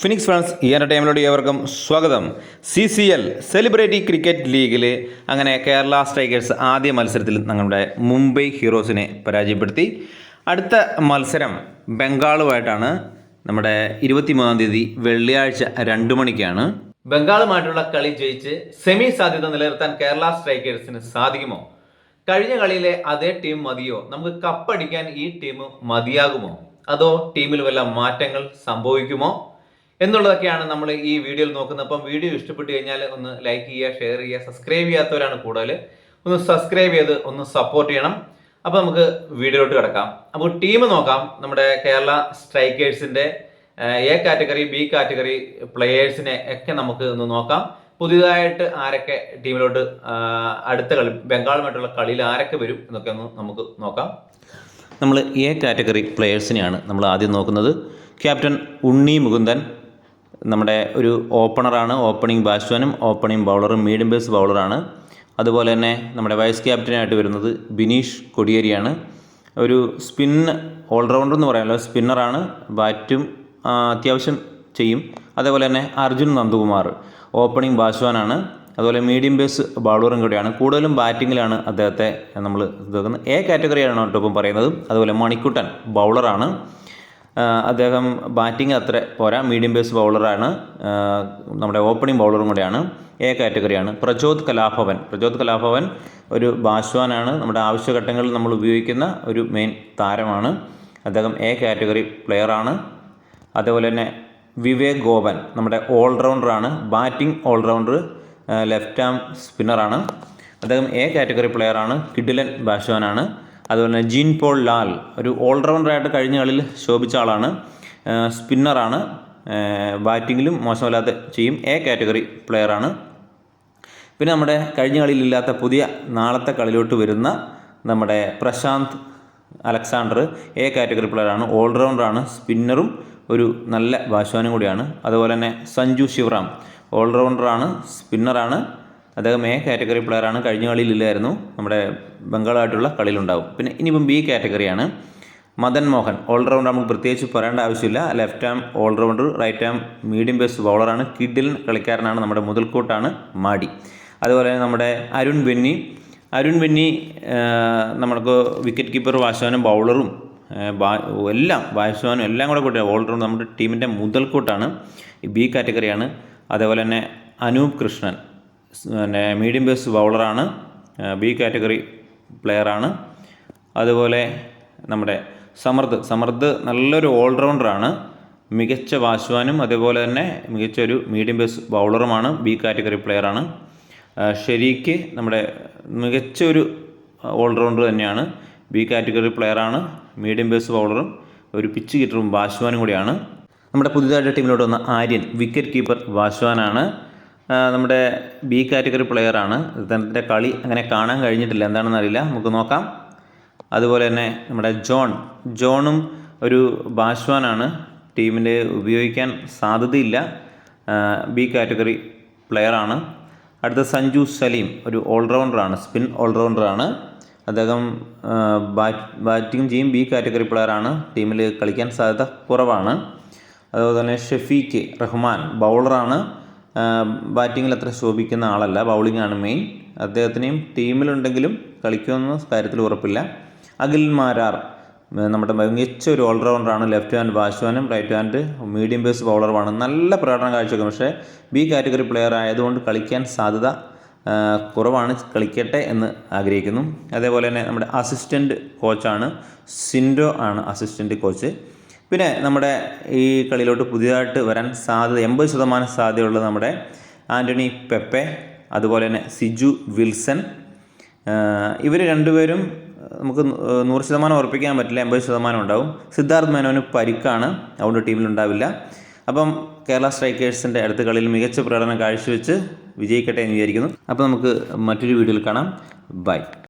Phoenix friends ഈ എന്റർടൈമിലോട് ഏവർക്കും സ്വാഗതം. C C L celebrity cricket ലീഗിൽ അങ്ങനെ കേരള സ്ട്രൈക്കേഴ്സ് ആദ്യ മത്സരത്തിൽ ഞങ്ങളുടെ മുംബൈ ഹീറോസിനെ പരാജയപ്പെടുത്തി. അടുത്ത മത്സരം ബംഗാളുമായിട്ടാണ്. നമ്മുടെ ഇരുപത്തിമൂന്നാം തീയതി വെള്ളിയാഴ്ച രണ്ട് മണിക്കാണ്. ബംഗാളുമായിട്ടുള്ള കളി ജയിച്ച് സെമി സാധ്യത നിലനിർത്താൻ കേരള സ്ട്രൈക്കേഴ്സിന് സാധിക്കുമോ? കഴിഞ്ഞ കളിയിലെ അതേ ടീം മതിയോ? നമുക്ക് കപ്പടിക്കാൻ ഈ ടീം മതിയാകുമോ? അതോ ടീമിൽ വല്ല മാറ്റങ്ങൾ സംഭവിക്കുമോ? എന്നുള്ളതൊക്കെയാണ് നമ്മൾ ഈ വീഡിയോയിൽ നോക്കുന്നത്. അപ്പം വീഡിയോ ഇഷ്ടപ്പെട്ടു കഴിഞ്ഞാൽ ഒന്ന് ലൈക്ക് ചെയ്യുക ഷെയർ ചെയ്യുക സബ്സ്ക്രൈബ് ചെയ്യാത്തവരാണ് കൂടുതൽ. ഒന്ന് സബ്സ്ക്രൈബ് ചെയ്ത് ഒന്ന് സപ്പോർട്ട് ചെയ്യണം. അപ്പോൾ നമുക്ക് വീഡിയോയിലോട്ട് കിടക്കാം. അപ്പോൾ ടീം നോക്കാം. നമ്മുടെ കേരള സ്ട്രൈക്കേഴ്സിന്റെ എ കാറ്റഗറി ബി കാറ്റഗറി പ്ലെയേഴ്സിനെ ഒക്കെ നമുക്ക് ഒന്ന് നോക്കാം. പുതിയതായിട്ട് ആരൊക്കെ ടീമിലോട്ട് അടുത്ത കളി ബംഗാളുമായിട്ടുള്ള കളിയിൽ ആരൊക്കെ വരും എന്നൊക്കെ ഒന്ന് നമുക്ക് നോക്കാം. നമ്മൾ എ കാറ്റഗറി പ്ലെയേഴ്സിനെയാണ് നമ്മൾ ആദ്യം നോക്കുന്നത്. ക്യാപ്റ്റൻ ഉണ്ണി മുകുന്ദൻ നമ്മുടെ ഒരു ഓപ്പണറാണ് ഓപ്പണിംഗ് ബാറ്റ്സ്മാനും ഓപ്പണിംഗ് ബൗളറും മീഡിയം പേസ് ബൗളറാണ് അതുപോലെ തന്നെ നമ്മുടെ വൈസ് ക്യാപ്റ്റനായിട്ട് വരുന്നത് ബിനീഷ് കൊടിയേരിയാണ്. ഒരു സ്പിൻ ഓൾറൗണ്ടർ എന്ന് പറയാമല്ലോ സ്പിന്നറാണ് ബാറ്റും അത്യാവശ്യം ചെയ്യും. അതേപോലെ തന്നെ അർജുൻ നന്ദകുമാർ ഓപ്പണിംഗ് ബാറ്റ്സ്മാനാണ് അതുപോലെ മീഡിയം പേസ് ബൗളറും കൂടിയാണ്. കൂടുതലും ബാറ്റിങ്ങിലാണ് അദ്ദേഹത്തെ നമ്മൾ ഇതാക്കുന്നത്. എ കാറ്റഗറിയാണ് കേട്ടോ ഇപ്പം പറയുന്നത്. അതുപോലെ മണിക്കുട്ടൻ ബൗളറാണ് അദ്ദേഹം ബാറ്റിംഗ് അത്ര പോരാ. മീഡിയം പേസ് ബൗളറാണ് നമ്മുടെ ഓപ്പണിംഗ് ബൗളറും കൂടെയാണ്. എ കാറ്റഗറിയാണ് പ്രചോദ് കലാഭവൻ. പ്രചോദ് കലാഭവൻ ഒരു ബാഷ്വാനാണ് നമ്മുടെ ആവശ്യഘട്ടങ്ങളിൽ നമ്മൾ ഉപയോഗിക്കുന്ന ഒരു മെയിൻ താരമാണ്. അദ്ദേഹം എ കാറ്റഗറി പ്ലെയറാണ് അതേപോലെ തന്നെ വിവേക് ഗോപൻ നമ്മുടെ ഓൾറൗണ്ടറാണ് batting all rounder left arm സ്പിന്നറാണ് അദ്ദേഹം എ കാറ്റഗറി പ്ലെയറാണ് കിഡിലൻ ബാറ്റ്സ്മാനാണ് അതുപോലെ തന്നെ ജീൻ പോൾ ലാൽ ഒരു ഓൾറൗണ്ടറായിട്ട് കഴിഞ്ഞ കളിയിൽ ശോഭിച്ച ആളാണ്. സ്പിന്നറാണ്. ബാറ്റിങ്ങിലും മോശമല്ലാത്ത ചെയ്യും. എ കാറ്റഗറി പ്ലെയറാണ്. പിന്നെ നമ്മുടെ കഴിഞ്ഞ കളിയിലില്ലാത്ത പുതിയ നാളത്തെ കളിയിലോട്ട് വരുന്ന നമ്മുടെ പ്രശാന്ത് അലക്സാണ്ടർ എ കാറ്റഗറി പ്ലെയറാണ്. ഓൾറൗണ്ടറാണ്. സ്പിന്നറും ഒരു നല്ല ബാറ്റ്സ്മാനും കൂടിയാണ്. അതുപോലെ തന്നെ സഞ്ജു ശിവറാം ഓൾറൗണ്ടറാണ് സ്പിന്നറാണ്. അദ്ദേഹം എ കാറ്റഗറി പ്ലെയറാണ് കഴിഞ്ഞ കളിയിലില്ലായിരുന്നു നമ്മുടെ ബംഗാളായിട്ടുള്ള കളിയിലുണ്ടാവും. പിന്നെ ഇനിയിപ്പം ബി കാറ്റഗറിയാണ് മദൻ മോഹൻ ഓൾറൗണ്ടർ നമുക്ക് പ്രത്യേകിച്ച് പറയേണ്ട ആവശ്യമില്ല. Left arm all rounder right arm medium pace ബൗളറാണ് കിഡിൽ കളിക്കാരനാണ് നമ്മുടെ മുതൽക്കൂട്ടാണ് മാടി അതുപോലെ നമ്മുടെ അരുൺ ബെന്നി. അരുൺ ബെന്നി നമ്മൾക്ക് വിക്കറ്റ് കീപ്പർ വാശവാനും ബൗളറും എല്ലാം വാശവാനും എല്ലാം കൂടെ കൂട്ടി ഓൾറൗണ്ട് നമ്മുടെ ടീമിന്റെ മുതൽക്കൂട്ടാണ്. ബി കാറ്റഗറിയാണ് അതേപോലെ തന്നെ അനൂപ് കൃഷ്ണൻ. പിന്നെ മീഡിയം പേസ് ബൗളറാണ് ബി കാറ്റഗറി പ്ലെയറാണ് അതുപോലെ നമ്മുടെ സമർദ്. സമർദ് നല്ലൊരു ഓൾറൗണ്ടറാണ് മികച്ച വാശ്വാനും അതേപോലെ തന്നെ മികച്ച ഒരു മീഡിയം പേസ് ബൗളറുമാണ് ബി കാറ്റഗറി പ്ലെയറാണ് ഷെരീക്ക് നമ്മുടെ മികച്ച ഒരു ഓൾറൗണ്ടർ തന്നെയാണ് ബി കാറ്റഗറി പ്ലെയറാണ് മീഡിയം പേസ് ബൗളറും ഒരു പിച്ച് കിറ്ററും വാശ്വാനും കൂടിയാണ്. നമ്മുടെ പുതിയതായിട്ട് ടീമിലോട്ട് വന്ന ആര്യൻ വിക്കറ്റ് കീപ്പർ ആ, നമ്മുടെ ബി കാറ്റഗറി പ്ലെയറാണ് അദ്ദേഹത്തിന്റെ കളി അങ്ങനെ കാണാൻ കഴിഞ്ഞിട്ടില്ല. എന്താണെന്ന് അറിയില്ല. നമുക്ക് നോക്കാം. അതുപോലെ തന്നെ നമ്മുടെ ജോൺ. ജോണും ഒരു ബാഷ്വാനാണ് ടീമിന്റെ ഉപയോഗിക്കാൻ സാധ്യതയില്ല. ബി കാറ്റഗറി പ്ലെയറാണ് അടുത്ത സഞ്ജു സലീം ഒരു ഓൾറൗണ്ടറാണ് സ്പിൻ ഓൾറൗണ്ടറാണ് അദ്ദേഹം ബാറ്റ് ബാറ്റിംഗ് ചെയ്യും. ബി കാറ്റഗറി പ്ലെയറാണ് ടീമിൽ കളിക്കാൻ സാധ്യത കുറവാണ്. അതുപോലെ തന്നെ ഷെഫീഖ് റഹ്മാൻ ബൗളറാണ് ബാറ്റിങ്ങിൽ അത്ര ശോഭിക്കുന്ന ആളല്ല. ബൗളിംഗ് ആണ് മെയിൻ അദ്ദേഹത്തിനെയും ടീമിലുണ്ടെങ്കിലും കളിക്കുമെന്ന കാര്യത്തിൽ ഉറപ്പില്ല. അഖിൽ മാരാർ നമ്മുടെ മികച്ച ഒരു ഓൾറൗണ്ടറാണ് ലെഫ്റ്റ് ഹാൻഡ് ബാറ്റ്സ്മാനും റൈറ്റ് ഹാൻഡ് മീഡിയം പേസ് ബൗളറുമാണ് നല്ല പ്രകടനം കാഴ്ചവെക്കും പക്ഷേ ബി കാറ്റഗറി പ്ലെയർ ആയതുകൊണ്ട് കളിക്കാൻ സാധ്യത കുറവാണ്. കളിക്കട്ടെ എന്ന് ആഗ്രഹിക്കുന്നു. അതേപോലെ തന്നെ നമ്മുടെ അസിസ്റ്റന്റ് കോച്ചാണ് സിൻഡോ ആണ് അസിസ്റ്റന്റ് കോച്ച് പിന്നെ നമ്മുടെ ഈ കളിയിലോട്ട് പുതിയതായിട്ട് വരാൻ സാധ്യത എൺപത് ശതമാനം സാധ്യതയുള്ള നമ്മുടെ ആന്റണി പെപ്പെ അതുപോലെ തന്നെ സിജു വിൽസൺ ഇവർ രണ്ടുപേരും നമുക്ക് നൂറ് ശതമാനം ഉറപ്പിക്കാൻ പറ്റില്ല എൺപത് ശതമാനം ഉണ്ടാവും. സിദ്ധാർത്ഥ് മേനോന് പരിക്കാണ് അതുകൊണ്ട് ടീമിലുണ്ടാവില്ല അപ്പം കേരള സ്ട്രൈക്കേഴ്സിന്റെ അടുത്ത കളിയിൽ മികച്ച പ്രകടനം കാഴ്ചവെച്ച് വിജയിക്കട്ടെ എന്ന് വിചാരിക്കുന്നു. അപ്പോൾ നമുക്ക് മറ്റൊരു വീഡിയോയിൽ കാണാം. ബൈ.